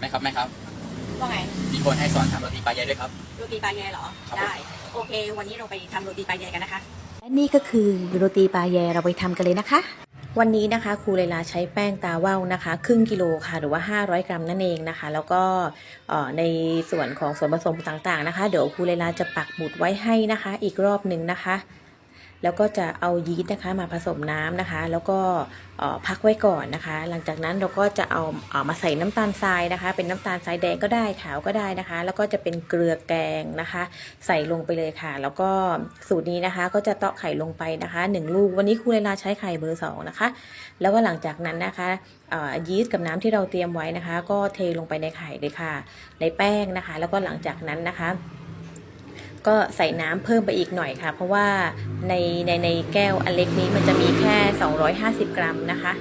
แม่ครับแม่ครับ ว่าไงมีคนให้สอนทำโรตีปลาใหญ่ด้วยครับ โรตีปลาแยเหรอ ครับได้ โอเค วันนี้เราไปทำโรตีปลาแยกันนะคะ และนี่ก็คือโรตีปลาแยเราไปทำกันเลยนะคะ วันนี้นะคะครูเลลาใช้แป้งตาว่าวนะคะ ครึ่งกิโลค่ะหรือว่า 500 กรัมนั่นเองนะคะ แล้วก็เอ่อในส่วนของส่วนผสมต่างๆนะคะ เดี๋ยวครูเลลาจะปักหมุดไว้ให้นะคะ อีกรอบหนึ่งนะคะ แล้วก็จะเอายีสต์นะคะมาผสมน้ำนะคะ แล้วก็พักไว้ก่อนนะคะ หลังจากนั้นเราก็จะเอาเออมาใส่น้ำตาลทรายนะคะ เป็นน้ำตาลทรายแดงก็ได้ขาวก็ได้นะคะ แล้วก็จะเป็นเกลือแกงนะคะ ใส่ลงไปเลยค่ะ แล้วก็สูตรนี้นะคะก็จะเตาะไข่ลงไปนะคะหนึ่งลูกวันนี้ครูเลลาใช้ไข่เบอร์สองนะคะ แล้วก็หลังจากนั้นนะคะยีสต์กับน้ำที่เราเตรียมไว้นะคะ ก็เทลงไปในไข่เลยค่ะ ในแป้งนะคะ แล้วก็หลังจากนั้นนะคะ ก็ใส่น้ำเพิ่มไปอีกหน่อยค่ะ เพราะว่าในในในแก้วอันเล็กนี้มันจะมีแค่ 250 กรัมนะคะ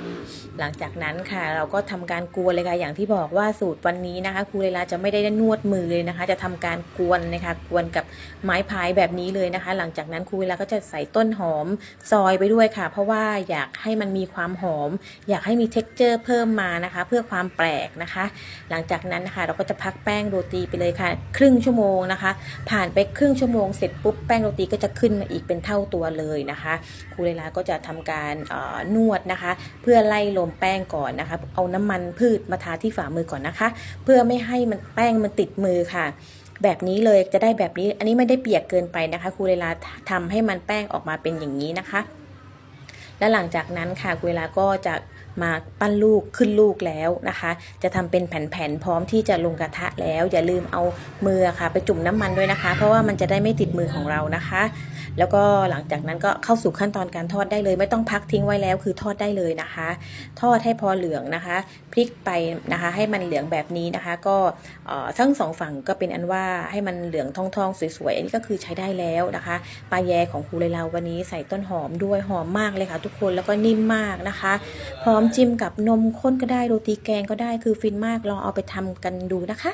หลังจากนั้นค่ะ เราก็ทำการกวนเลยค่ะ อย่างที่บอกว่าสูตรวันนี้นะคะครูเลลาจะไม่ได้นวดมือเลยนะคะ จะทำการกวนนะคะกวนกับไม้พายแบบนี้เลยนะคะ หลังจากนั้นครูเลลาก็จะใส่ต้นหอมซอยไปด้วยค่ะ เพราะว่าอยากให้มันมีความหอม อยากให้มี t e x t อร์เพิ่มมานะคะ เพื่อความแปลกนะคะ หลังจากนั้นนะคะเราก็จะพักแป้งโรตีไปเลยค่ะ ครึ่งชั่วโมงนะคะ ผ่านไปครึ่ง่งชั่วโมงเสร็จปุ๊บแป้งโรตีก็จะขึ้นมาอีกเป็นเท่าตัวเลยนะคะครูเลลาก็จะทำการนวดนะคะ เพื่อไล่ลมแป้งก่อนนะคะ เอาน้ำมันพืชมาทาที่ฝ่ามือก่อนนะคะ เพื่อไม่ให้มันแป้งมันติดมือค่ะแบบนี้เลยจะได้แบบนี้อันนี้ไม่ได้เปียกเกินไปนะคะครูเลลาทำให้มันแป้งออกมาเป็นอย่างนี้นะคะ และหลังจากนั้นค่ะครูเลลาก็จะ มาปั้นลูกขึ้นลูกแล้วนะคะ จะทำเป็นแผ่นๆพร้อมที่จะลงกระทะแล้ว อย่าลืมเอามือค่ะ ไปจุ่มน้ำมันด้วยนะคะ เพราะว่ามันจะได้ไม่ติดมือของเรานะคะ แล้วก็หลังจากนั้นก็เข้าสู่ขั้นตอนการทอดได้เลย ไม่ต้องพักทิ้งไว้แล้วคือทอดได้เลยนะคะ ทอดให้พอเหลืองนะคะพลิกไปนะคะ ให้มันเหลืองแบบนี้นะคะ ก็ทั้งสองฝั่งก็เป็นอันว่าให้มันเหลืองทองๆสวยๆอันนี้ก็คือใช้ได้แล้วนะคะปลาแยของครูเลยเราวันนี้ใส่ต้นหอมด้วยหอมมากเลยค่ะ ทุกคนแล้วก็นิ่มมากนะคะ พร้อมจิ้มกับนมข้นก็ได้โรตีแกงก็ได้คือฟินมากลองเอาไปทำกันดูนะคะ